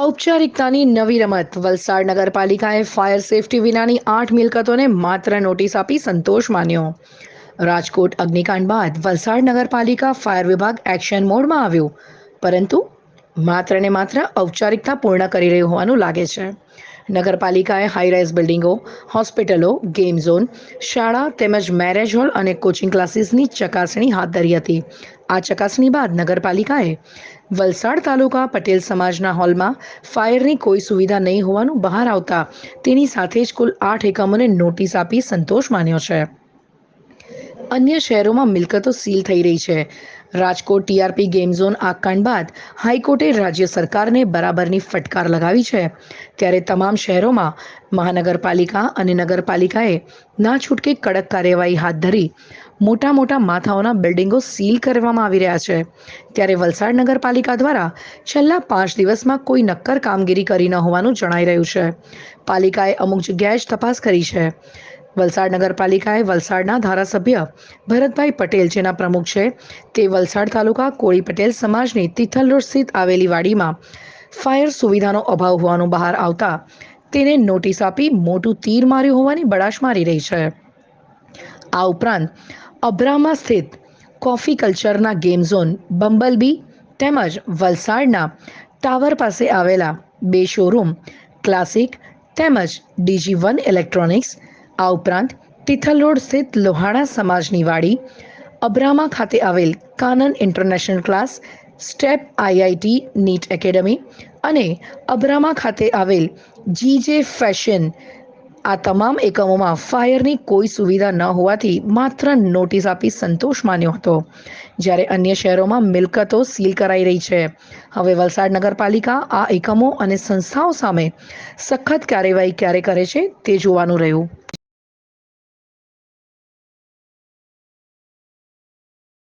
ઔપચારિકતાની નવી રમત વલસાડ નગરપાલિકાએ ફાયર સેફટી વિનાની આઠ મિલકતોને માત્ર નોટિસ આપી સંતોષ માન્યો રાજકોટ અગ્નિકાંડ બાદ વલસાડ નગરપાલિકા ફાયર વિભાગ એક્શન મોડમાં આવ્યું પરંતુ માત્ર ને માત્ર ઔપચારિકતા પૂર્ણ કરી રહ્યું હોવાનું લાગે છે. નગરપાલિકાએ હાઈરાઇઝ બિલ્ડિંગો હોસ્પિટલો ગેમ ઝોન શાળા તેમજ મેરેજ હોલ અને કોચિંગ ક્લાસીસની ચકાસણી હાથ ધરી હતી. આ ચકાસણી બાદ નગરપાલિકાએ વલસાડ તાલુકા પટેલ સમાજના હોલમાં ફાયરની કોઈ સુવિધા નહીં હોવાનું બહાર આવતા તેની સાથે જ કુલ આઠ એકમોને નોટિસ આપી સંતોષ માન્યો છે. અન્ય શહેરોમાં મિલકતો સીલ થઈ રહી છે. રાજકોટ ટીઆરપી ગેમ ઝોન આ બાદ હાઈકોર્ટે રાજ્ય સરકારને બરાબરની ફટકાર લગાવી છે. ત્યારે તમામ શહેરોમાં મહાનગરપાલિકા અને નગરપાલિકાએ ના છૂટકે કડક કાર્યવાહી હાથ ધરી મોટા મોટા માથાઓના બિલ્ડિંગો સીલ કરવામાં આવી રહ્યા છે. ત્યારે વલસાડ નગરપાલિકા દ્વારા છેલ્લા પાંચ દિવસમાં કોઈ નક્કર કામગીરી કરી ન હોવાનું જણાઈ રહ્યું છે. પાલિકાએ અમુક જગ્યાએ જ તપાસ કરી છે. વલસાડ નગરપાલિકાએ વલસાડના ધારાસભ્ય ભરતભાઈ પટેલ, જેના પ્રમુખ છે તે વલસાડ તાલુકા કોળી પટેલ સમાજની તિથલ રોડ સ્થિત આવેલી વાડીમાં ફાયર સુવિધાનો અભાવ હોવાનું બહાર આવતા તેને નોટિસ આપી મોટું તીર માર્યું હોવાની બડાશ મારી રહી છે. આ ઉપરાંત અબ્રામા સ્થિત કોફી કલ્ચરના ગેમ ઝોન બંબલબી તેમજ વલસાડના ટાવર પાસે આવેલા બે શોરૂમ, ક્લાસિક તેમજ ડીજી વન ઇલેક્ટ્રોનિક્સ આ ઉપરાંત તિથલ રોડ સ્થિત લોહાણા સમાજની વાડી, અબ્રામા ખાતે આવેલ Kanan international class, step IIT, NEET academy અને અબ્રામા ખાતે આવેલ જીજે ફેશન આ તમામ એકમોમાં ફાયરની કોઈ સુવિધા ન હોવાથી માત્ર નોટિસ આપી સંતોષ માન્યો હતો. જ્યારે અન્ય શહેરોમાં મિલકતો સીલ કરાઈ રહી છે. હવે વલસાડ નગરપાલિકા આ એકમો અને સંસ્થાઓ સામે સખત કાર્યવાહી ક્યારે કરે છે તે જોવાનું રહ્યું.